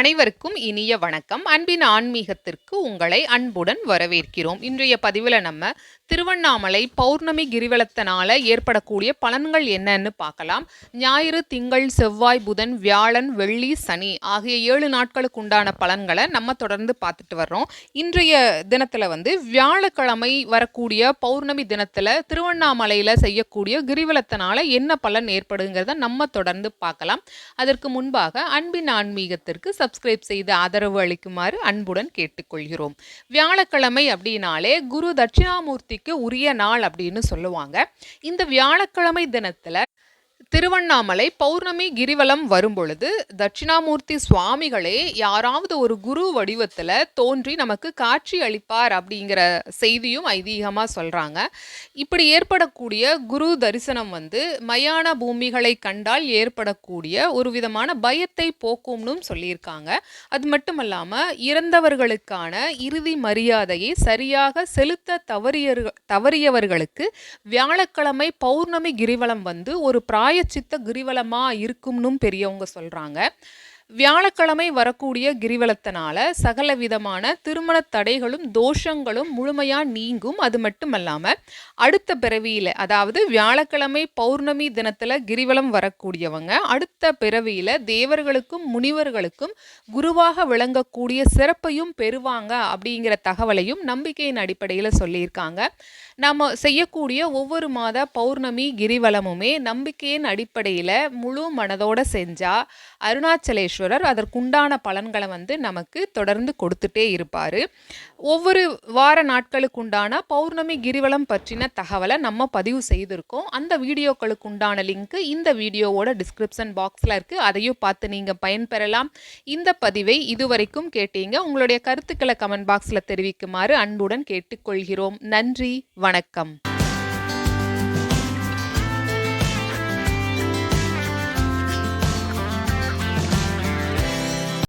அனைவருக்கும் இனிய வணக்கம். அன்பின் ஆன்மீகத்திற்கு உங்களை அன்புடன் வரவேற்கிறோம். இன்றைய பதிவில் நம்ம திருவண்ணாமலை பௌர்ணமி கிரிவலத்தினால ஏற்படக்கூடிய பலன்கள் என்னன்னு பார்க்கலாம். ஞாயிறு திங்கள் செவ்வாய் புதன் வியாழன் வெள்ளி சனி ஆகிய ஏழு நாட்களுக்கு உண்டான பலன்களை நம்ம தொடர்ந்து பார்த்துட்டு வர்றோம். இன்றைய தினத்தில் வந்து வியாழக்கிழமை வரக்கூடிய பௌர்ணமி தினத்தில் திருவண்ணாமலையில் செய்யக்கூடிய கிரிவலத்தினால என்ன பலன் ஏற்படுங்கிறத நம்ம தொடர்ந்து பார்க்கலாம். அதற்கு முன்பாக அன்பின் ஆன்மீகத்திற்கு சப்ஸ்கிரைப் செய்து ஆதரவு அளிக்குமாறு அன்புடன் கேட்டுக்கொள்கிறோம். வியாழக்கிழமை அப்படின்னாலே குரு தட்சிணாமூர்த்திக்கு உரிய நாள் அப்படின்னு சொல்லுவாங்க. இந்த வியாழக்கிழமை தினத்துல திருவண்ணாமலை பௌர்ணமி கிரிவலம் வரும்பொழுது தட்சிணாமூர்த்தி சுவாமிகளே யாராவது ஒரு குரு வடிவத்தில் தோன்றி நமக்கு காட்சி அளிப்பார் அப்படிங்கிற செய்தியும் ஐதீகமாக சொல்கிறாங்க இப்படி ஏற்படக்கூடிய குரு தரிசனம் வந்து மயான பூமிகளை கண்டால் ஏற்படக்கூடிய ஒரு விதமான பயத்தை போக்கும்னு சொல்லியிருக்காங்க. அது மட்டும் இல்லாமல் இறந்தவர்களுக்கான இறுதி மரியாதையை சரியாக செலுத்த தவறியர்கள் தவறியவர்களுக்கு வியாழக்கிழமை பௌர்ணமி கிரிவலம் வந்து ஒரு பிராய சித்த கிரிவலமாக இருக்கும்னும் பெரியவங்க சொல்றாங்க. வியாழக்கிழமை வரக்கூடிய கிரிவலத்தினால சகல விதமான திருமண தடைகளும் தோஷங்களும் முழுமையாக நீங்கும். அது மட்டுமல்லாம அடுத்த பிறவியில் அதாவது வியாழக்கிழமை பௌர்ணமி தினத்தில் கிரிவலம் வரக்கூடியவங்க அடுத்த பிறவியில் தேவர்களுக்கும் முனிவர்களுக்கும் குருவாக விளங்கக்கூடிய சிறப்பையும் பெறுவாங்க அப்படிங்கிற தகவலையும் நம்பிக்கையின் அடிப்படையில் சொல்லியிருக்காங்க. நம்ம செய்யக்கூடிய ஒவ்வொரு மாத பௌர்ணமி கிரிவலமுமே நம்பிக்கையின் அடிப்படையில் முழு மனதோட செஞ்சா பரமேஸ்வரர் அதற்குண்டான பலன்களை வந்து நமக்கு தொடர்ந்து கொடுத்துட்டே இருப்பார். ஒவ்வொரு வார நாட்களுக்கு உண்டான பௌர்ணமி கிரிவலம் பற்றின தகவலை நம்ம பதிவு செய்திருக்கோம். அந்த வீடியோக்களுக்கு உண்டான லிங்க்கு இந்த வீடியோவோட டிஸ்கிரிப்ஷன் பாக்ஸில் இருக்குது அதையும் பார்த்து நீங்கள் பயன்பெறலாம். இந்த பதிவை இதுவரைக்கும் கேட்டீங்க. உங்களுடைய கருத்துக்களை கமெண்ட் பாக்ஸில் தெரிவிக்குமாறு அன்புடன் கேட்டுக்கொள்கிறோம். நன்றி வணக்கம்.